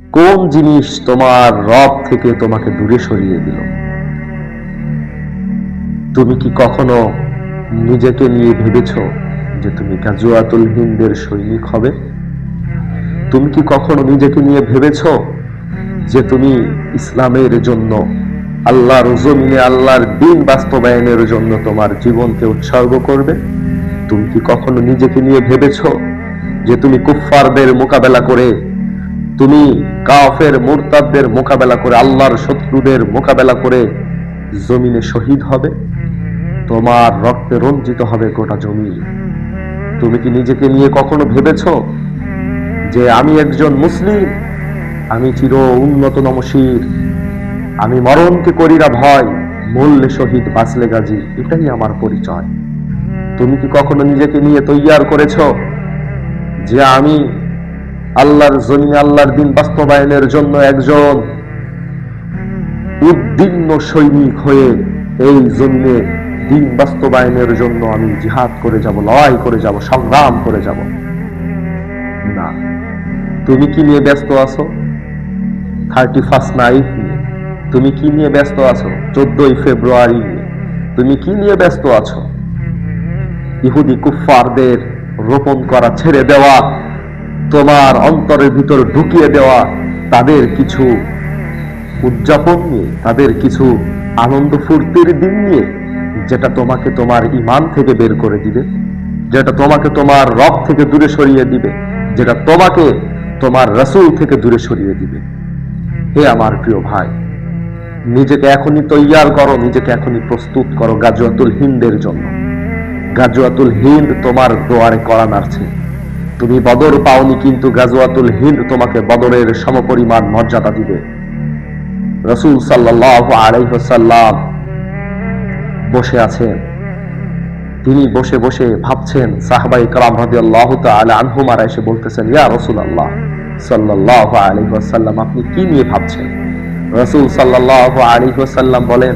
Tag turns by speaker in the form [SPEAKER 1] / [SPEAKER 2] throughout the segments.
[SPEAKER 1] কোন জিনিস তোমার রব থেকে তোমাকে দূরে সরিয়ে দিল? তুমি কি কখনো নিজেকে নিয়ে ভেবেছ যে তুমি গাজুয়াতুল হিন্দের সৈনিক হবে? তুমি কি কখনো নিজেকে নিয়ে ভেবেছ যে তুমি ইসলামের জন্য, আল্লাহর জমিনে আল্লাহর দিন বাস্তবায়নের জন্য তোমার জীবনকে উৎসর্গ করবে? তুমি কি কখনো নিজেকে নিয়ে ভেবেছ যে তুমি কুফফারদের মোকাবেলা করে তুমি কাফের মুরতাদদের মোকাবেলা করে, আল্লাহর শত্রুদের মোকাবেলা করে জমিনে শহীদ হবে। তোমার রক্তে রঞ্জিত হবে গোটা জমি তুমি কি নিজেকে নিয়ে কখনো ভেবেছ যে আমি একজন মুসলিম? আমি চির উন্নত নমশির। আমি মরণকে করি না ভয় মূল্যে শহীদ বাঁচলে গাজী। এটাই আমার পরিচয়। তুমি কি কখনো নিজেকে নিয়ে তৈয়ার করেছ যে আমি আল্লাহর জমিনে আল্লাহর দিন বাস্তবায়নের জন্য একজন উদ্দীর্ণ সৈনিক হয়ে এই জমিনে দিন বাস্তবায়নের জন্য আমি জিহাদ করে যাব, লড়াই করে যাব, সংগ্রাম করে যাব। না, তুমি কি নিয়ে ব্যস্ত আছো? থার্টি ফার্স্ট নাইট নিয়ে। তুমি কি নিয়ে ব্যস্ত আছো? চোদ্দই ফেব্রুয়ারি নিয়ে। তুমি কি নিয়ে ব্যস্ত আছো? ইহুদি কুফফারদের রোপণ করা ছেড়ে দেওয়া তোমার অন্তরের ভিতর ঢুকিয়ে দেওয়া তাদের কিছু উদযাপন নিয়ে, তাদের কিছু আনন্দ ফুর্তির দিন নিয়ে, যেটা তোমাকে তোমার ইমান থেকে বের করে দিবে, যেটা তোমাকে তোমার রব থেকে দূরে সরিয়ে দিবে, যেটা তোমাকে তোমার রসুল থেকে দূরে সরিয়ে দিবে। হে আমার প্রিয় ভাই, নিজেকে এখনই তৈয়ার করো, নিজেকে এখনই প্রস্তুত করো গাজুয়াতুল হিন্দের জন্য। গাজুয়াতুল হিন্দ তোমার দোয়ারে করা নাড়ছে। তুমি বদর পাওনি কিন্তু গাজুয়াতুল হিন্দ তোমাকে বদরের সমপরিমাণ মর্যাদা দিবে। রসুল সাল্লাহ আলাইসাল্লাম বসে আছেন। তিনি বসে বসে ভাবছেন সাহবাই কালাম রাজি আল্লাহ আনহুমারা এসে বলতেছেন, ইয়া রসুল আল্লাহ সাল্লাহ আলাইসাল্লাম আপনি কি নিয়ে ভাবছেন? রসুল সাল্লাহ আলাইসাল্লাম বলেন,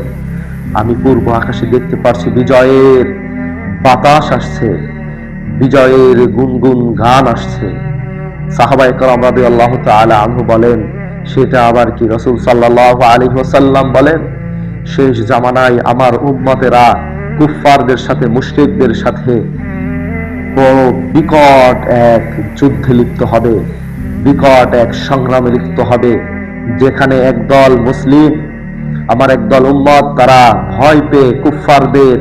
[SPEAKER 1] আমি পূর্ব আকাশে দেখতে পারছি বিজয়ের বাতাস আসছে। বিজয়ের গুনগুন গান আসছে। সাহাবাই কালাম রাজি আল্লাহ তালা আনহু বলেন, সেটা আবার কি রসুল সাল্লাহ আলী ওসাল্লাম বলেন? শেষ জামানায় আমার উম্মতেরা কুফফারদের সাথে, মুশরিকদের সাথে বড় বিকট এক যুদ্ধে লিপ্ত হবে, বিকট এক সংগ্রামে লিপ্ত হবে, যেখানে একদল মুসলিম, আমার একদল উম্মত, তারা ভয় পেয়ে কুফফারদের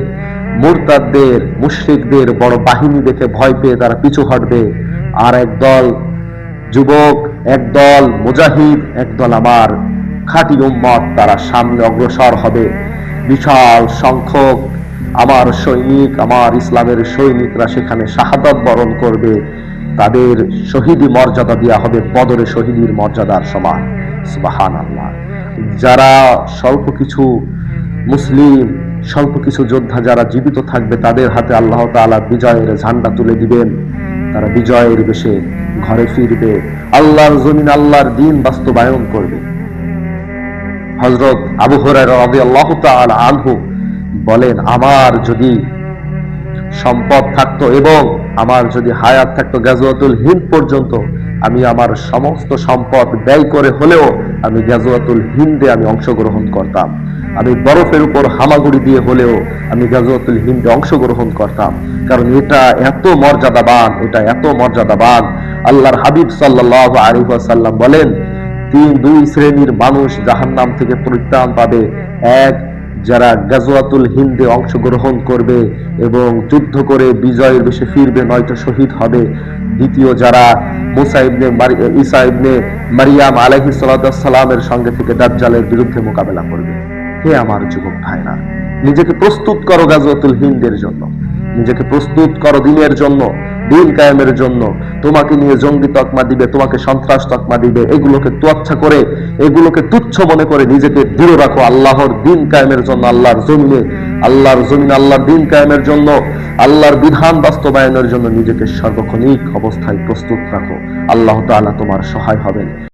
[SPEAKER 1] মুরতাদদের, মুশরিকদের বড় বাহিনী দেখে ভয় পেয়ে তারা পিছু হটবে। আর একদল যুবক একদল মুজাহিদ একদল আমার খাঁটি উম্মত, তারা সামনে অগ্রসর হবে। বিশাল সংখ্যক আমার সৈনিক, আমার ইসলামের সৈনিকরা সেখানে শাহাদত বরণ করবে। তাদের শহীদি মর্যাদা দেওয়া হবে বদরে শহীদির মর্যাদার সমান। সুবাহান আল্লাহ যারা স্বল্প কিছু মুসলিম স্বল্প কিছু যোদ্ধা যারা জীবিত থাকবে, তাদের হাতে আল্লাহ তাআলা বিজয়ের ঝান্ডা তুলে দিবেন। তারা বিজয়ের বেশে ঘরে ফিরবে। আল্লাহর জমিন, আল্লাহর দিন বাস্তবায়ন করবে। হজরত আবু রাদিয়াল্লাহু আনহু বলেন, আমার যদি সম্পদ থাকতো এবং আমার যদি হায়াত থাকতো, গাজওয়াতুল হিন্দ পর্যন্ত আমি আমার সমস্ত সম্পদ ব্যয় করে হলেও আমি গাজওয়াতুল হিন্দে আমি অংশগ্রহণ করতাম। আমি বরফের উপর হামাগুড়ি দিয়ে হলেও আমি গাজওয়াতুল হিন্দে অংশগ্রহণ করতাম। কারণ এটা এত মর্যাদাবান, এটা এত মর্যাদাবান। আল্লাহর হাবিব সাল্লাহ আলী সাল্লাম বলেন, তিন, দুই শ্রেণির মানুষ জাহান্নাম থেকে পরিত্রাণ পাবে। এক, যারা গাজওয়াতুল হিন্দে অংশগ্রহণ করবে এবং যুদ্ধ করে বিজয়ের বেশে ফিরবে, নয়তো শহীদ হবে। দ্বিতীয়, যারা মুসা ইবনে ঈসা ইবনে মারিয়াম আলাইহি সালামের সঙ্গে থেকে দাজ্জালের বিরুদ্ধে মোকাবেলা করবে। হে আমার যুবক ভাইরা, নিজেকে প্রস্তুত করো গাজওয়াতুল হিন্দের জন্য। নিজেকে প্রস্তুত করো দিনের জন্য, দিন কায়েমের জন্য। তোমাকে নিয়ে জঙ্গি তকমা দিবে, তোমাকে সন্ত্রাস তকমা দিবে। এগুলোকে তোয়াচ্ছা করে, এগুলোকে তুচ্ছ মনে করে নিজেকে দৃঢ় রাখো আল্লাহর দিন কায়েমের জন্য, আল্লাহর জমিনে। আল্লাহর জমিন, আল্লাহর দিন কায়েমের জন্য, আল্লাহর বিধান বাস্তবায়নের জন্য নিজেকে সর্বক্ষণিক অবস্থায় প্রস্তুত রাখো। আল্লাহ তাআলা তোমার সহায় হবেন।